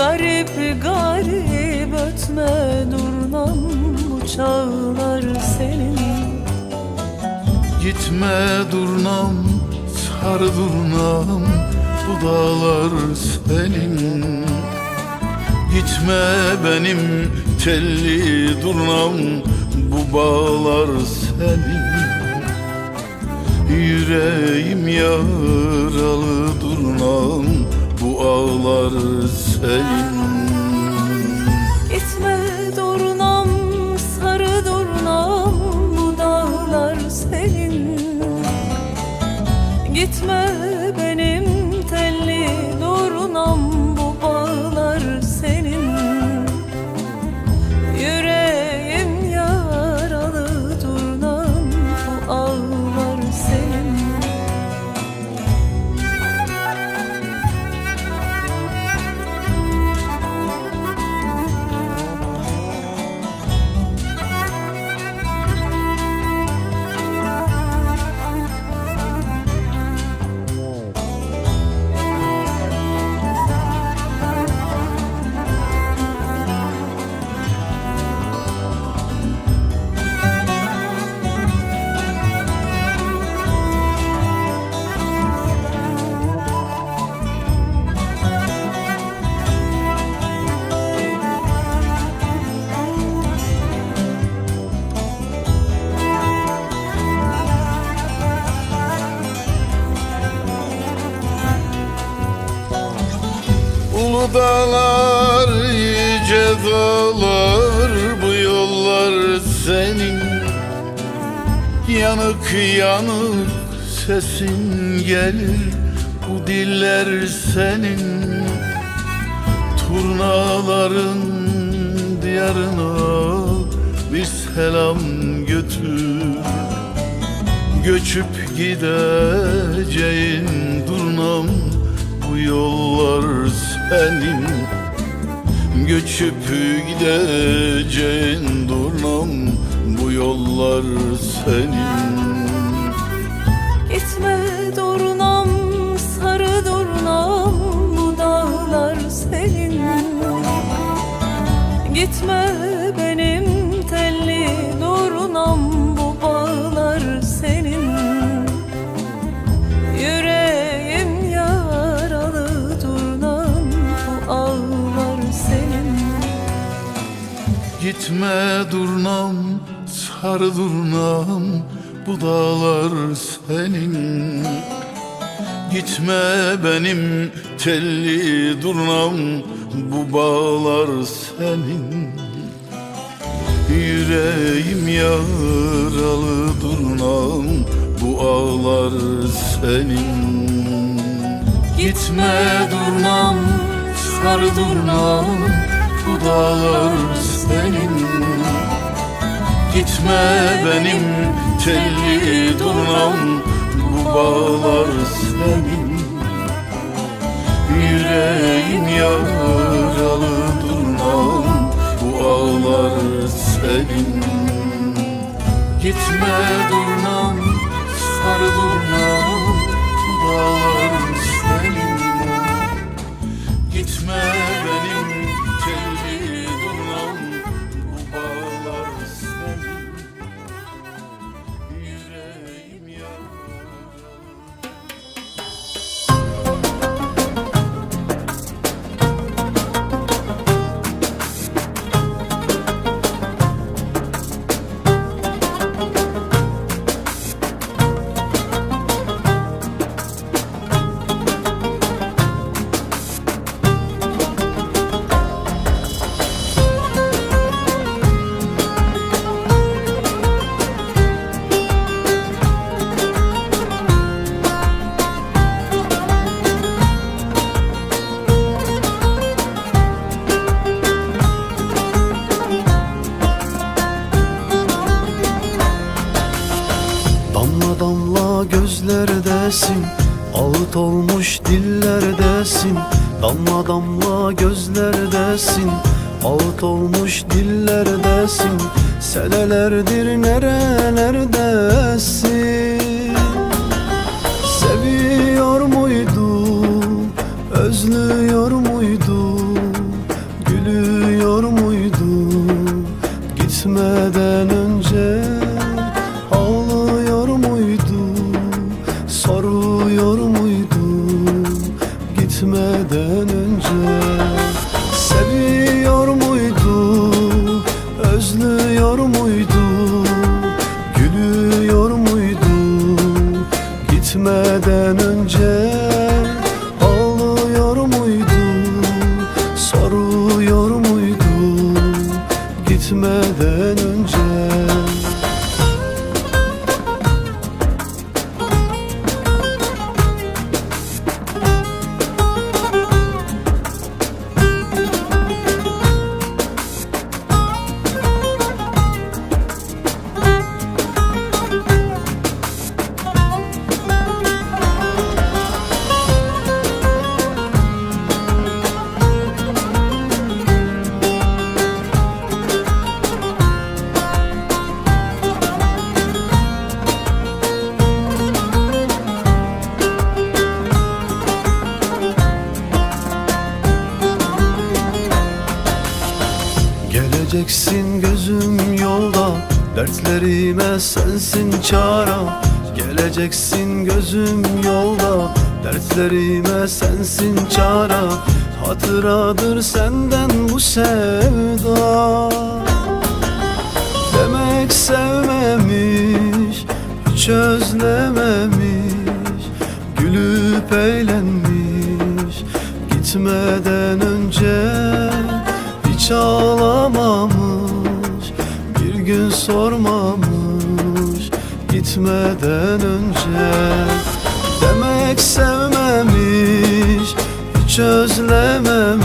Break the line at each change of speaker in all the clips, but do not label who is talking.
Garip garip ötme durnam bu çağlar senin.
Gitme durnam, sarı durnam Bu dağlar senin. Gitme benim telli durnam Bu bağlar senin. Yüreğim yaralı durnam ağlar senin
Gitme durnam sarı durnam bu dağlar senin. Gitme benim telli durnam
Yanık yanık sesin gelir Bu diller senin. Turnaların diyarına Bir selam götür. Göçüp gideceğin durnam Bu yollar senin. Göçüp gideceğin durnam yollar senin.
Gitme durnam sarı durnam bu dağlar senin. Gitme benim telli durnam
Gitme durnam, sarı durnam Bu dağlar senin. Gitme benim telli durnam Bu bağlar senin. Yüreğim yaralı durnam Bu ağlar senin. Gitme durnam, sarı durnam Bu dağlar senin Gitme benim telli durnam Bu bağlar senin. Yüreğim yaralı durnam Bu ağlar senin. Gitme durnam, sarı durnam Bu dağlar
Damla gözlerdesin Ağıt olmuş dillerdesin. Damla damla gözlerdesin Ağıt olmuş dillerdesin. Senelerdir nerelerdesin? Seviyor muydu Özlüyor Hatıradır senden bu sevda. Demek sevmemiş Hiç özlememiş. Gülüp eğlenmiş Gitmeden önce Hiç ağlamamış. Bir gün sormamış Gitmeden önce. Demek sevmemiş Hiç özlememiş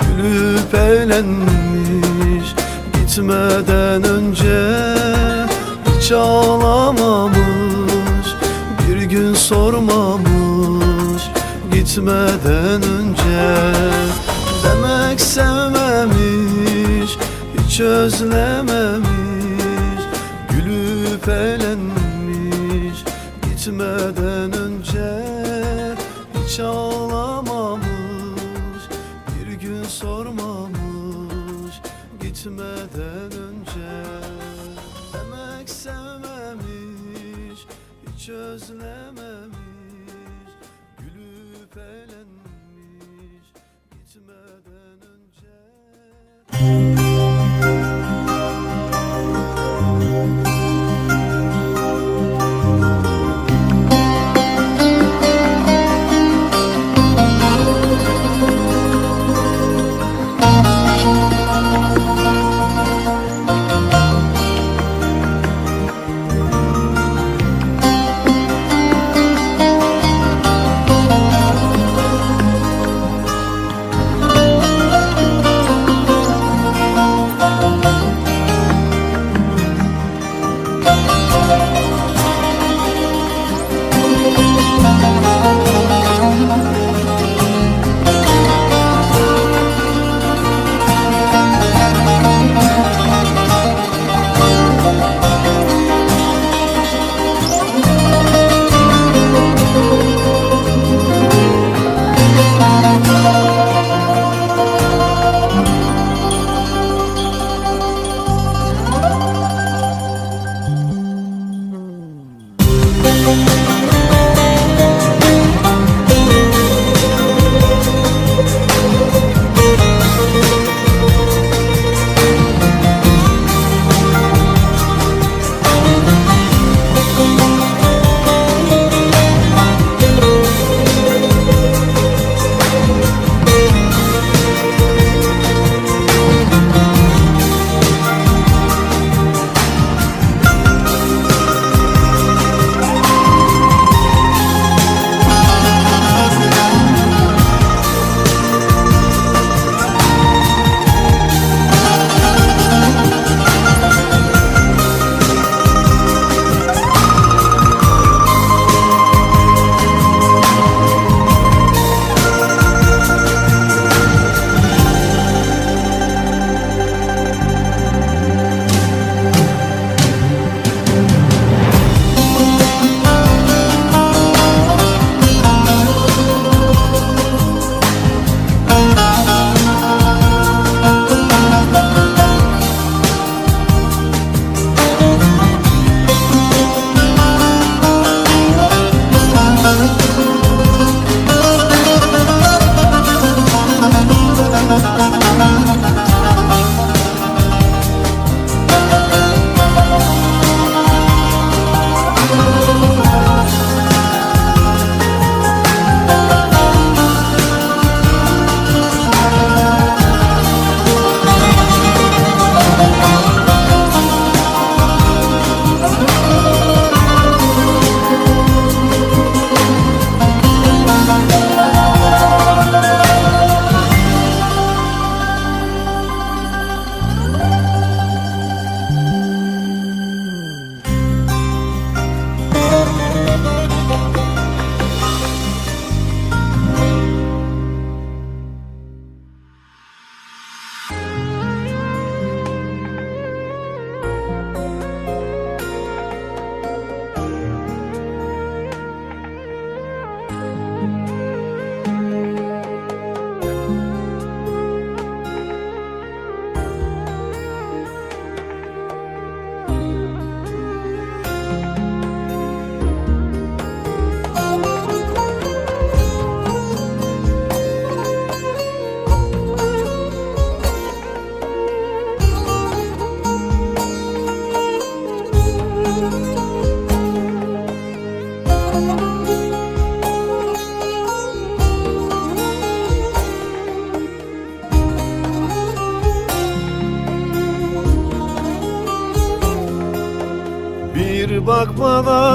Gülüp eğlenmiş. Gitmeden önce Hiç ağlamamış Bir gün sormamış. Gitmeden önce Demek sevmemiş Hiç özlememiş. Gülüp eğlenmiş Gitmeden önce Hiç ağlamamış Gitmeden önce Demek sevmemiş Hiç özlememiş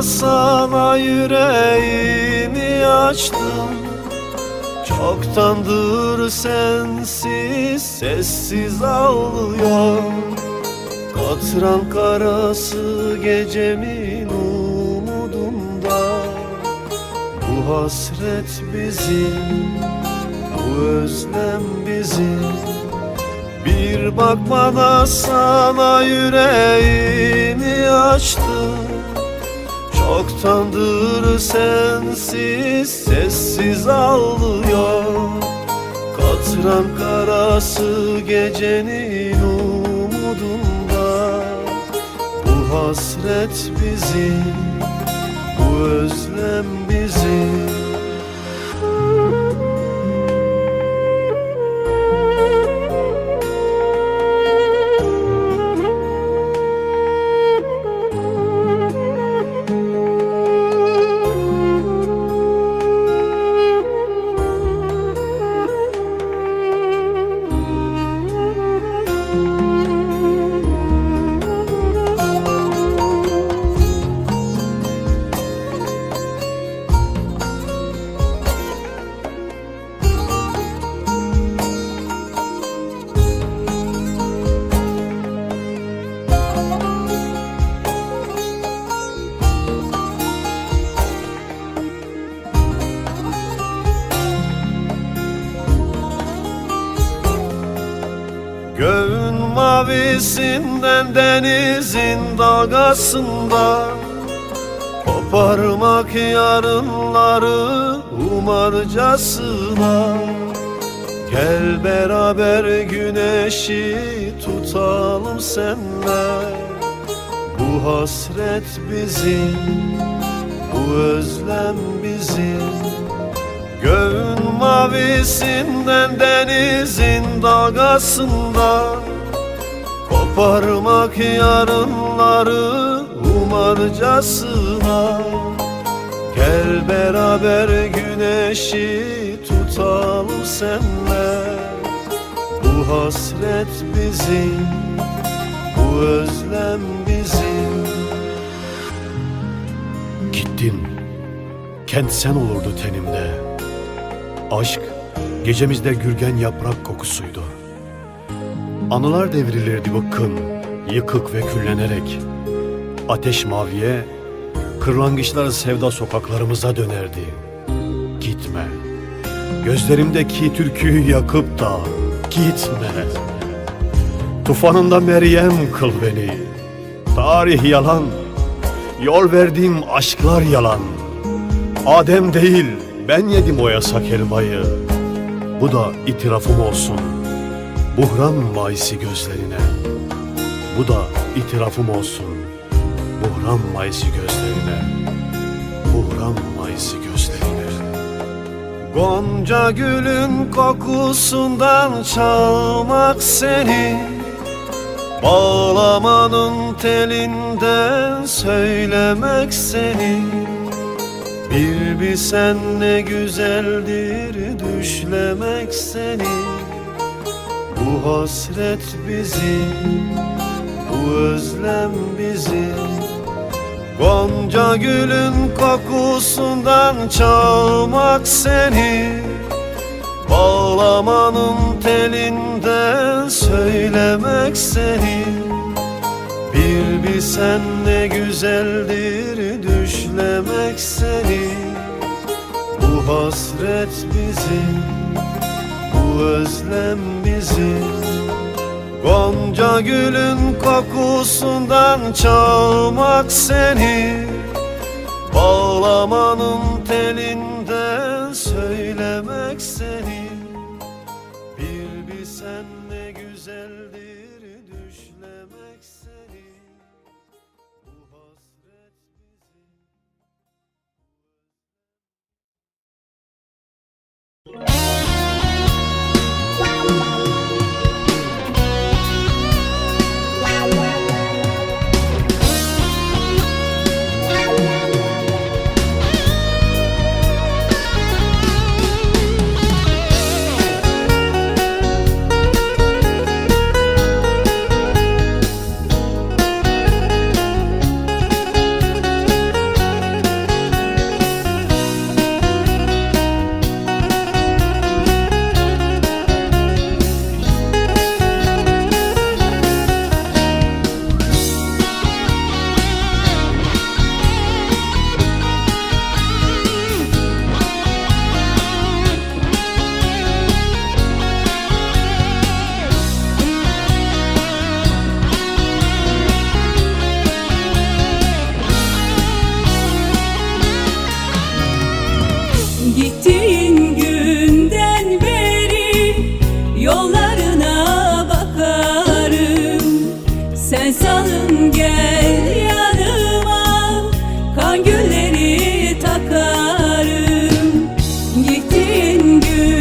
sana yüreğimi açtım. Çoktandır sensiz sessiz ağlıyor Katran karası gecemin umudunda. Bu hasret bizim, bu özlem bizim. Bir bakmada sana yüreğimi açtım Çoktandır sensiz sessiz ağlıyor. Katran karası gecenin umudunda. Bu hasret bizim, bu özlem denizin dalgasından Koparmak yarınları umarcasına. Gel beraber güneşi tutalım senle Bu hasret bizim, bu özlem bizim. Göğün mavisinden denizin dalgasından Koparmak yarınları umarcasına Gel beraber güneşi tutalım senle Bu hasret bizim, bu özlem bizim
Gittin. Kent sen olurdu tenimde. Aşk gecemizde gürgen yaprak kokusuydu. Anılar devrilirdi bıkkın, yıkık ve küllenerek. Ateş maviye, kırlangıçlar sevda sokaklarımıza dönerdi. Gitme. Gözlerimdeki türküyü yakıp da gitme. Tufanında Meryem kıl beni. Tarih yalan, Yol verdiğim aşklar yalan. Adem değil, ben yedim o yasak elmayı. Bu da itirafım olsun. Buhran maysi gözlerine. Bu da itirafım olsun. Buhran maysi gözlerine. Buhran maysi gözlerine.
Gonca gülün kokusundan çalmak seni Bağlamanın telinden söylemek seni Bir bilsen ne güzeldir düşlemek seni Bu hasret bizim, bu özlem bizim Gonca gülün kokusundan çalmak seni. Bağlamanın telinden söylemek seni. Bir bilsen ne güzeldir düşlemek seni. Bu hasret bizim, bu özlem bizim Gonca gülün kokusundan çalmak seni. Bağlamanın telinden söylemek seni
gün.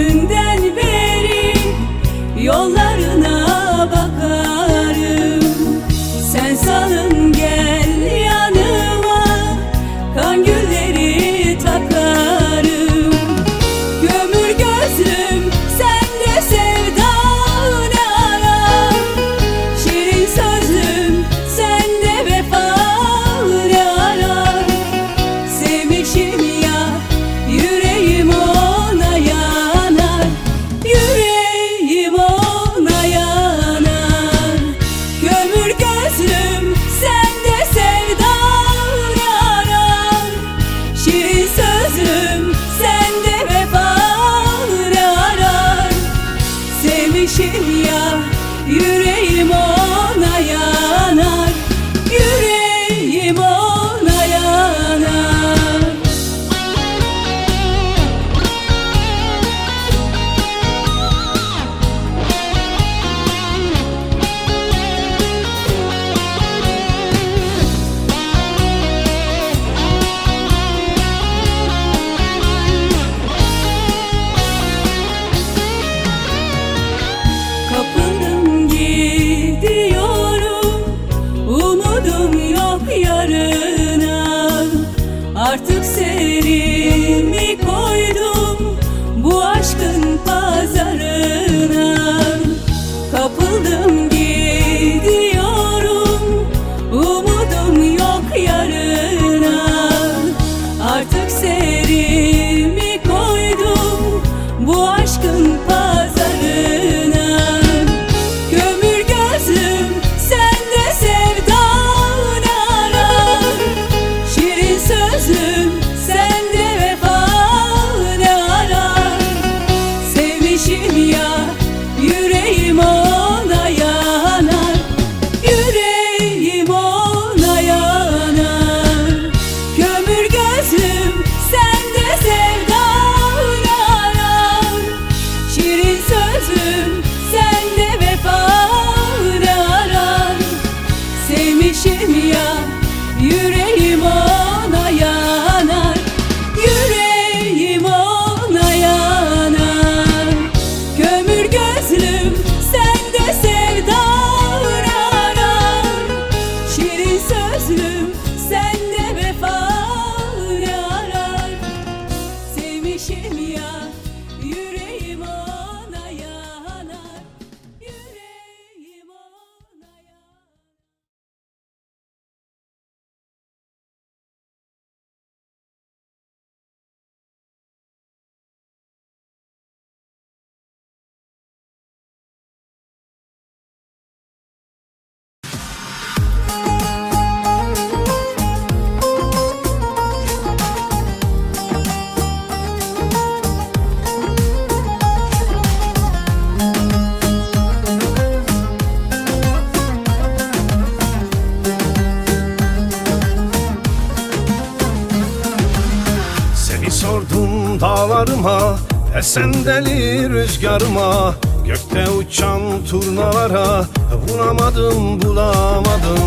Esen deli rüzgarıma Gökte uçan turnalara Bulamadım bulamadım.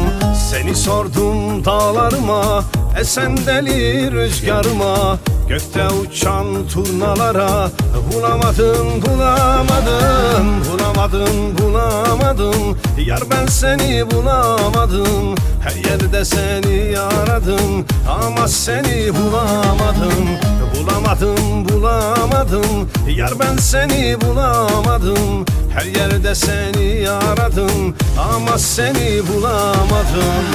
Seni sordum dağlarıma Esen deli rüzgarıma Gökte uçan turnalara Bulamadım bulamadım. Bulamadım bulamadım. Yar ben seni bulamadım. Her yerde seni aradım Ama seni bulamadım Bulamadım bulamadım. Yar ben seni bulamadım. Her yerde seni aradım. Ama seni bulamadım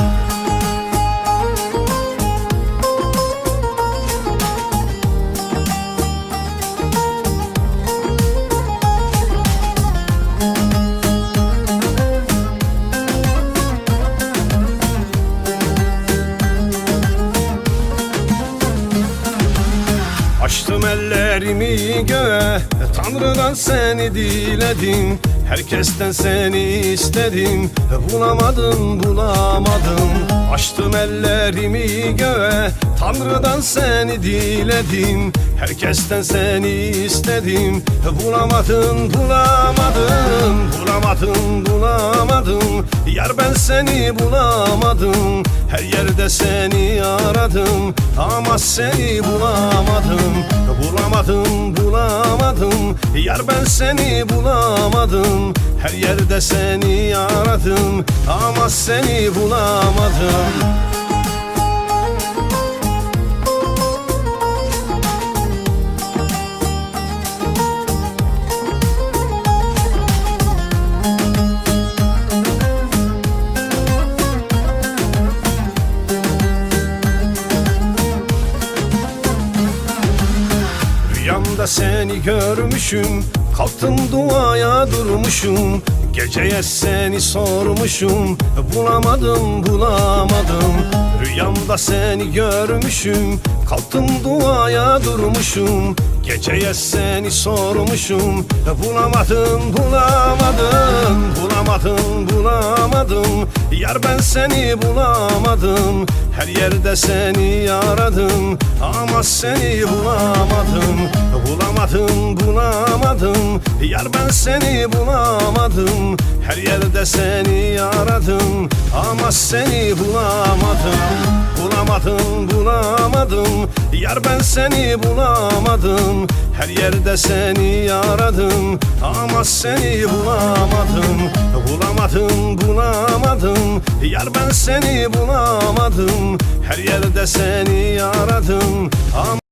Tanrı'dan seni diledim Herkesten seni istedim. Bulamadım bulamadım. Açtım ellerimi göğe Tanrı'dan seni diledim Herkesten seni istedim Bulamadım bulamadım Bulamadım bulamadım Yar ben seni bulamadım Her yerde seni aradım. Ama seni bulamadım Bulamadım bulamadım Yar ben seni bulamadım Her yerde seni aradım. Ama seni bulamadım seni görmüşüm. Kalktım duaya durmuşum. Geceye seni sormuşum. Bulamadım bulamadım. Rüyamda seni görmüşüm. Kalktım duaya durmuşum Geceye seni sormuşum Bulamadım bulamadım Bulamadım bulamadım. Yar ben seni bulamadım Her yerde seni aradım. Ama seni bulamadım Bulamadım bulamadım. Yar ben seni bulamadım Her yerde seni aradım. Ama seni bulamadım Bulamadım bulamadım. Yar ben seni bulamadım Her yerde seni aradım. Ama seni Bulamadım. Bulamadım bulamadım. Yar ben seni bulamadım. Her yerde seni aradım. Ama